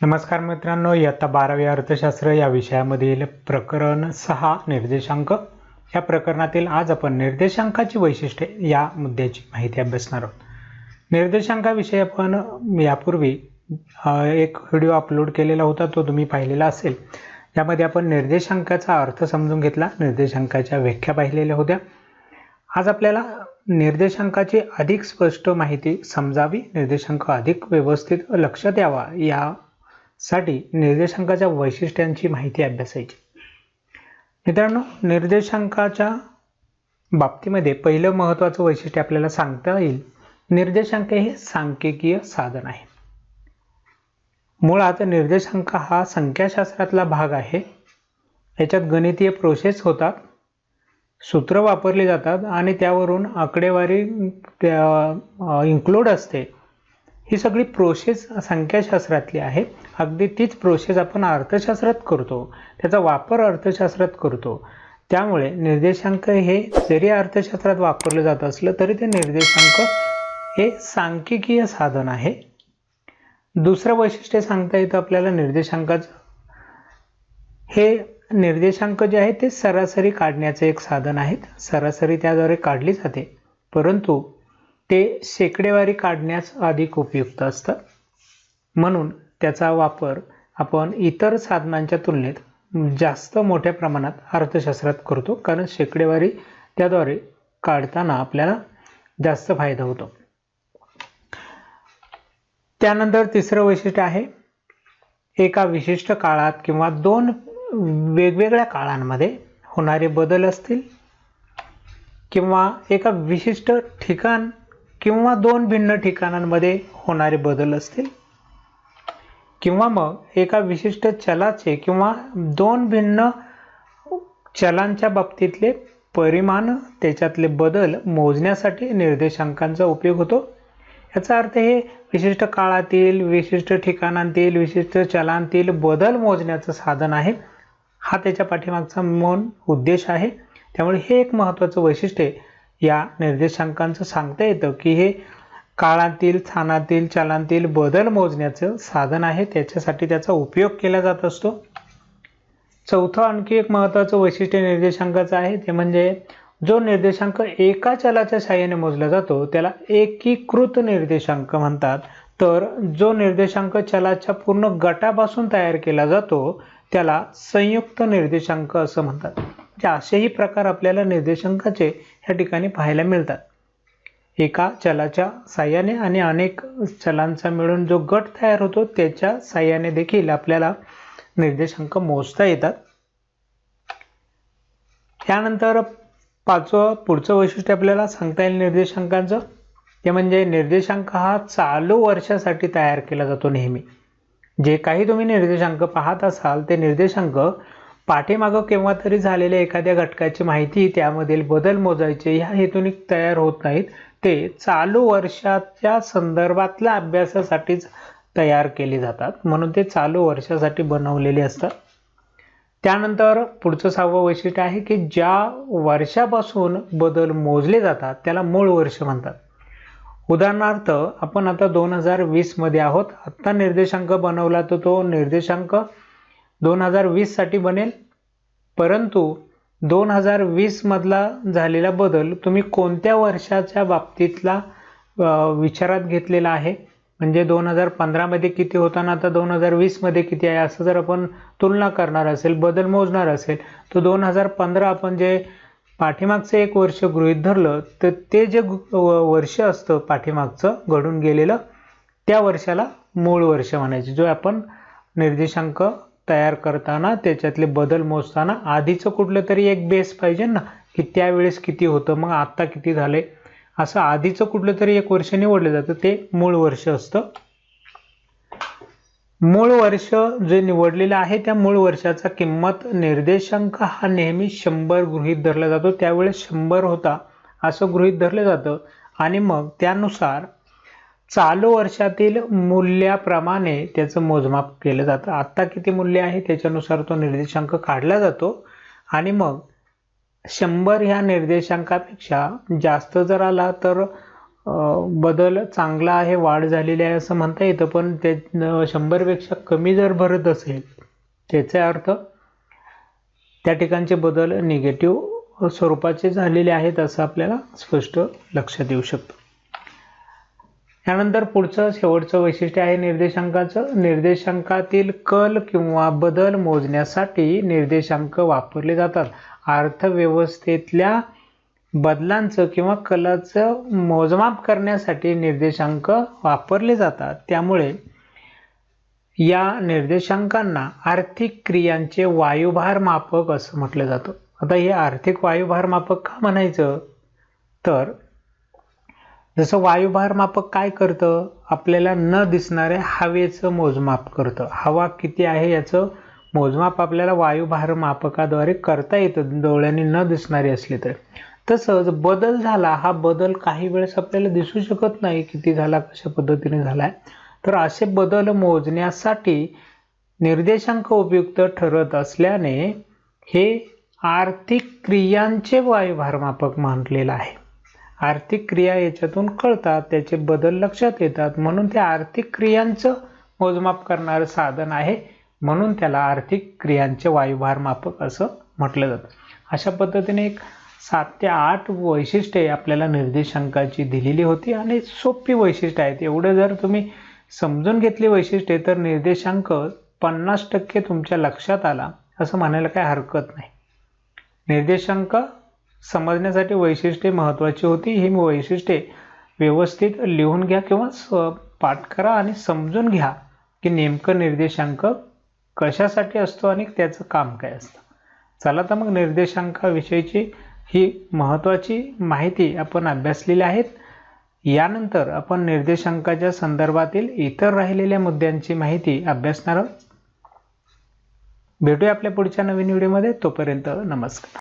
नमस्कार मित्रांनो इयत्ता बारावी अर्थशास्त्र या विषयामधील प्रकरण सहा निर्देशांक. या प्रकरणातील आज आपण निर्देशांकाची वैशिष्ट्ये या मुद्द्याची माहिती अभ्यासणार आहोत. निर्देशांकाविषयी आपण यापूर्वी एक व्हिडिओ अपलोड केलेला होता तो तुम्ही पाहिलेला असेल. यामध्ये आपण निर्देशांकाचा अर्थ समजून घेतला निर्देशांकाच्या व्याख्या पाहिलेल्या होत्या. आज आपल्याला निर्देशांकाची अधिक स्पष्ट माहिती समजावी निर्देशांक अधिक व्यवस्थित लक्ष द्यावा या साठी निर्देशांकाच्या वैशिष्ट्यांची माहिती अभ्यासायची. मित्रांनो निर्देशांकाच्या बाबतीमध्ये पहिलं महत्त्वाचं वैशिष्ट्य आपल्याला सांगता येईल. निर्देशांक हे सांख्यिकीय साधन आहे. मुळात निर्देशांक हा संख्याशास्त्रातला भाग आहे. याच्यात गणितीय प्रोसेस होतात. सूत्र वापरली जातात आणि त्यावरून आकडेवारी इन्क्लूड असते. ही सगळी प्रोसेस संख्याशास्त्रातली आहे. अगदी तीच प्रोसेस आपण अर्थशास्त्रात करतो. त्याचा वापर अर्थशास्त्रात करतो. त्यामुळे निर्देशांक हे जरी अर्थशास्त्रात वापरलं जात असलं तरी ते निर्देशांक हे सांख्यिकीय साधन आहे. दुसरं वैशिष्ट्य सांगता येतं आपल्याला निर्देशांकाचं. हे निर्देशांक जे आहे ते सरासरी काढण्याचं एक साधन आहेत. सरासरी त्याद्वारे काढली जाते. परंतु ते शेकडेवारी काढण्यास अधिक उपयुक्त असतं म्हणून त्याचा वापर आपण इतर साधनांच्या तुलनेत जास्त मोठ्या प्रमाणात अर्थशास्त्रात करतो कारण शेकडेवारी त्याद्वारे काढताना आपल्याला जास्त फायदा होतो. त्यानंतर तिसरं वैशिष्ट्य आहे एका विशिष्ट काळात किंवा दोन वेगवेगळ्या काळांमध्ये होणारे बदल असतील किंवा एका विशिष्ट ठिकाण किंवा दोन भिन्न ठिकाणांमध्ये होणारे बदल असतील? किंवा मग एका विशिष्ट चलाचे किंवा दोन भिन्न चलांच्या बाबतीतले परिमाण त्याच्यातले बदल मोजण्यासाठी निर्देशांकांचा उपयोग होतो. याचा अर्थ हे विशिष्ट काळातील विशिष्ट ठिकाणांतील विशिष्ट चलांतील बदल मोजण्याचं साधन आहे. हा त्याच्या पाठीमागचा मौन उद्देश आहे. त्यामुळे हे एक महत्त्वाचं वैशिष्ट्य या निर्देशांकांचं सांगता येतं की हे काळातील स्थानातील चलांतील बदल मोजण्याचं साधन आहे. त्याच्यासाठी त्याचा उपयोग केला जात असतो. चौथं आणखी एक महत्त्वाचं वैशिष्ट्य निर्देशांकाचं आहे. ते म्हणजे जो निर्देशांक एका चलाच्या सहाय्याने मोजला जातो त्याला एकीकृत निर्देशांक म्हणतात. तर जो निर्देशांक चलाच्या पूर्ण गटापासून तयार केला जातो त्याला संयुक्त निर्देशांक असं म्हणतात. म्हणजे असेही प्रकार आपल्याला निर्देशांकाचे ह्या ठिकाणी पाहायला मिळतात. एका चलाच्या साह्याने आणि अनेक चलांचा मिळून जो गट तयार होतो त्याच्या साह्याने देखील आपल्याला निर्देशांक मोजता येतात. त्यानंतर पाचवं पुढचं वैशिष्ट्य आपल्याला सांगता येईल निर्देशांकांचं. ते म्हणजे निर्देशांक हा चालू वर्षासाठी तयार केला जातो नेहमी. जे काही तुम्ही निर्देशांक पाहत असाल ते निर्देशांक पाठीमागं केव्हा तरी झालेल्या एखाद्या घटकाची माहिती त्यामधील बदल मोजायचे ह्या हेतूने तयार होत नाहीत. ते चालू वर्षाच्या संदर्भातल्या अभ्यासासाठीच तयार केले जातात. म्हणून ते चालू वर्षासाठी बनवलेले असतात. त्यानंतर पुढचं सहावं वैशिष्ट्य आहे की ज्या वर्षापासून बदल मोजले जातात त्याला मूळ वर्ष म्हणतात. उदाहरणार्थ आपण आता दोन हजार वीसमध्ये आहोत. आत्ता निर्देशांक बनवला तर तो निर्देशांक दोन हजार वीससाठी बनेल. परंतु दोन हजार वीसमधला झालेला बदल तुम्ही कोणत्या वर्षाच्या बाबतीतला विचारात घेतलेला आहे? म्हणजे दोन हजार पंधरामध्ये किती होताना आता दोन हजार वीसमध्ये किती आहे? असं जर आपण तुलना करणार असेल बदल मोजणार असेल तर दोन हजार पंधरा आपण जे पाठीमागचं एक वर्ष गृहीत धरलं तर ते जे व- वर्ष असतं पाठीमागचं घडून गेलेलं त्या वर्षाला मूळ वर्ष म्हणायचे जो आपण निर्देशांक तयार करताना त्याच्यातले बदल मोजताना आधीचं कुठलं तरी एक बेस पाहिजे ना की त्यावेळेस किती होतं मग आत्ता किती झाले असं आधीचं कुठलं तरी एक वर्ष निवडलं जातं ते मूळ वर्ष असतं. मूळ वर्ष जे निवडलेलं आहे त्या मूळ वर्षाचा किंमत निर्देशांक हा नेहमी शंभर गृहीत धरला जातो. त्यावेळेस शंभर होता असं गृहीत धरलं जातं. आणि मग त्यानुसार चालू वर्षातील मूल्याप्रमाणे त्याचं मोजमाप केलं जातं. आत्ता किती मूल्य आहे त्याच्यानुसार तो निर्देशांक काढला जातो. आणि मग शंभर ह्या निर्देशांकापेक्षा जास्त जर आला तर बदल चांगला आहे वाढ झालेली आहे असं म्हणता येतं. पण ते शंभरपेक्षा कमी जर भरत असेल त्याचा अर्थ त्या ठिकाणचे बदल निगेटिव्ह स्वरूपाचे झालेले आहेत असं आपल्याला स्पष्ट लक्षात येऊ शकतं. त्यानंतर पुढचं शेवटचं वैशिष्ट्य आहे निर्देशांकाचं. निर्देशांकातील कल किंवा बदल मोजण्यासाठी निर्देशांक वापरले जातात. अर्थव्यवस्थेतल्या बदलांचं किंवा कलाचं मोजमाप करण्यासाठी निर्देशांक वापरले जातात. त्यामुळे या निर्देशांकांना आर्थिक क्रियांचे वायुभार मापक असं म्हटलं जातं. आता हे आर्थिक वायुभार मापक का म्हणायचं? तर जसं वायुभार मापक काय करतं? आपल्याला न दिसणाऱ्या हवेचं मोजमाप करतं. हवा किती आहे याचं मोजमाप आपल्याला वायुभार मापकाद्वारे करता येतं. डोळ्यांनी न दिसणारी असली तर. तसंच बदल झाला हा बदल काही वेळेस आपल्याला दिसू शकत नाही किती झाला कशा पद्धतीने झाला आहे तर असे बदल मोजण्यासाठी निर्देशांक उपयुक्त ठरत असल्याने हे आर्थिक क्रियांचे वायुभार मापक म्हटलेलं आहे. आर्थिक क्रिया याच्यातून कळतात त्याचे बदल लक्षात येतात. म्हणून ते आर्थिक क्रियांचं मोजमाप करणारं साधन आहे. म्हणून त्याला आर्थिक क्रियांचे वायुभार मापक असं म्हटलं जातं. अशा पद्धतीने एक सात ते आठ वैशिष्ट्ये आपल्याला निर्देशांकाची दिलेली होती आणि सोपी वैशिष्ट्ये आहेत. एवढं जर तुम्ही समजून घेतली वैशिष्ट्ये तर निर्देशांक पन्नास टक्के तुमच्या लक्षात आला असं म्हणायला काही हरकत नाही. निर्देशांक समजण्यासाठी वैशिष्ट्ये महत्त्वाची होती. ही वैशिष्ट्ये व्यवस्थित लिहून घ्या किंवा पाठ करा आणि समजून घ्या की नेमकं निर्देशांक कशासाठी असतो आणि त्याचं काम काय असतं. चला तर मग निर्देशांकाविषयीची ही महत्त्वाची माहिती आपण अभ्यासलेली आहेत. यानंतर आपण निर्देशांकाच्या संदर्भातील इतर राहिलेल्या मुद्द्यांची माहिती अभ्यासणार आहोत. भेटूया आपल्या पुढच्या नवीन व्हिडिओमध्ये. तोपर्यंत नमस्कार.